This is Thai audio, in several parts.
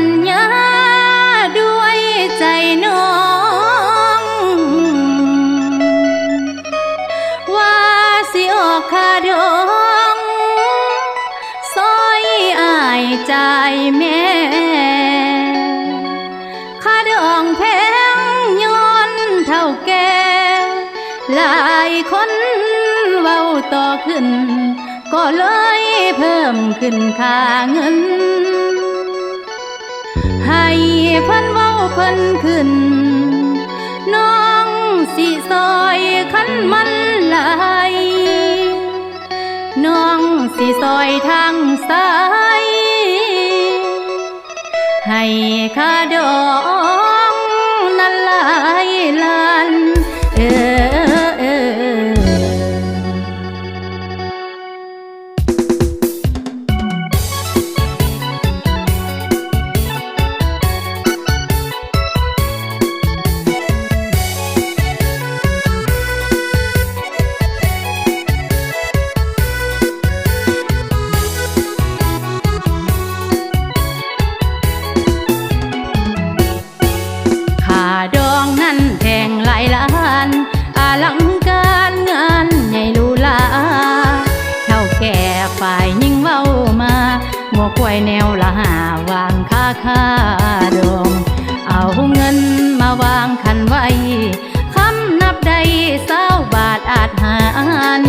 ญญาด้วยใจน้อง ว่าสิออกคาดองซอยอายใจแม่คาดองแพงย้อนเท่าแก่หลายคนเว้าต่อขึ้น ก็เลยเพิ่มขึ้นค่าเงิน เพิ่นขึ้น น้องสิซอยขันมันไหลายน้องสิซอยทางซ้าย ให้ข้าดอก ค่าคาดองเอาเงินมาวางคันไว้คำนับได้เศร้าบาทอาจหาร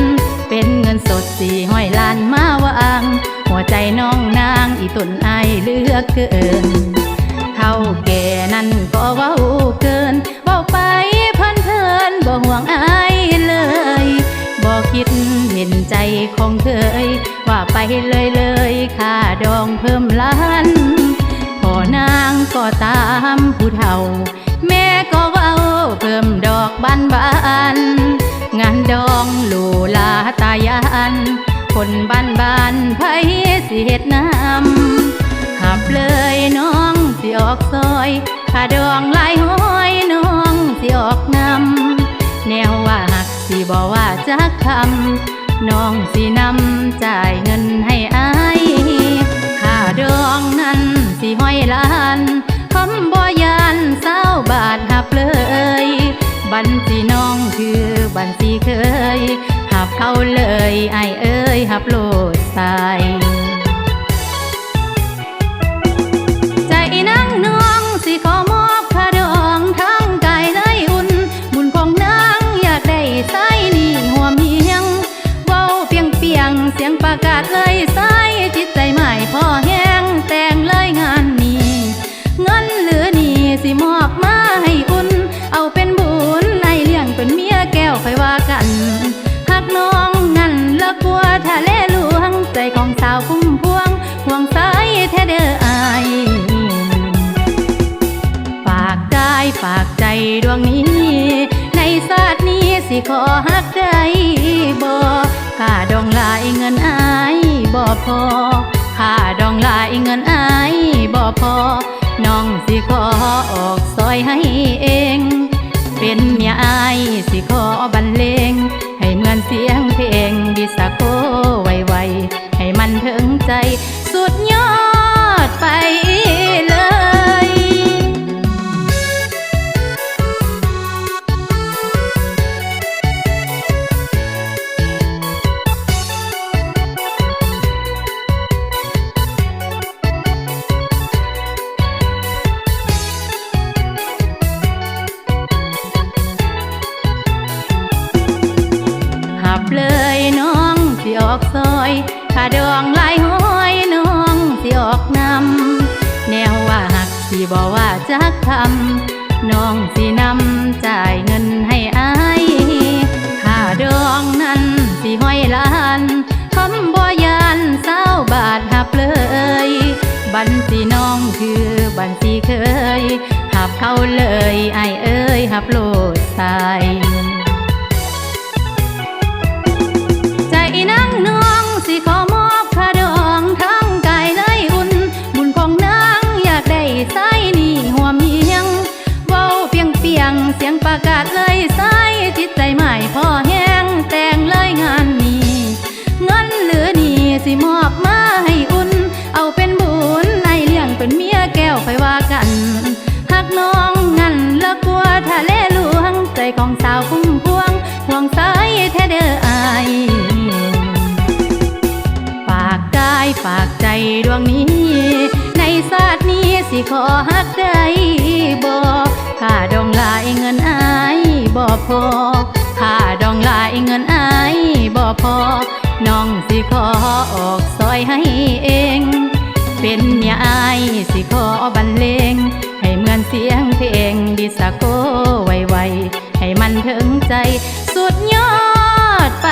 เป็นเงินสดสี่ห้อยล้านมาวาง หัวใจน้องนางอีตุนไอเลือกเกิน เท่าแก่นั้นก็เว้าเกินเว้าไปเพันเพลินบ่ห่วงอายเลยบ่คิดเห็นใจของเคยว่าไปเลยเลยค่าดองเพิ่มล้าน นางก็ตามผู้เฒ่า แม่ก็เว้าเพิ่มดอกบานบานงานดองหลูลาตายานคนบ้านบ้านไผสิเฮ็ดน้ำขับเลยน้องสิออกซอยขาดองลายหอ บัญชีน้องคือบัญชีเคย หับเขาเลยไอเอ้ยหับโลดสายใจนั่งน้องสิขอมอบค่าดองทั้งกายเลยอุ่น บุญของนางอยากได้ใส่นี่หัวเมียงเว้าเปียงเปียงเสียงประกาศเลยใส่จิตใจใหม่พอแห้งแต่งเลยงานนี้เงินเหลือนี่สิมอบมาให้อุ่น ค่อยว่ากันหากน้องนั่นเลิกกลัวทะเลหลวงใจของสาวคุ้มพวงห่วงสายแท้เด้ออายฝากกายฝากใจดวงนี้ ในศาสตร์นี้สิขอฮักได้บ่ค่าดองลายเงินอายบ่พอค่าดองลายเงินอายบ่พอน้องสิขอออกซอยให้เอง เป็นเมียอายสิขอ เลยน้องสิออกซอยขาดองลายห้อยน้องสิออกนำแนวว่าหักสิบอกว่าจักคำน้องสินำจ่ายเงินให้อายค่าดองนั้นสิห้อยล้านคำบ่ยานเศร้าบาทหับเลยบัญชีน้องคือบัญชีเคยหับเขาเลยไอเอ้ยหับโลดสายใจ นังนองสิขอมอบคาดองทั้งกายเลยอุ่น บุญของนางอยากได้ใส่นี่หัวเมียงเว้าเปียงเปียงเสียงประกาศเลยใส่จิตใจใหม่พอแห้งแต่งเลยงานนี้เงินเหลือนี่สิมอบ ขอฮักได้บ่ค่าดองหลายเงินอายบ่พอค่าดองหลายเงินอายบ่พอน้องสิขอออกซอยให้เอง เป็นเมียอายสิขอบรรเลง ให้เหมือนเสียงเพลงดิสโก้ไวๆให้มันถึงใจสุดยอดไป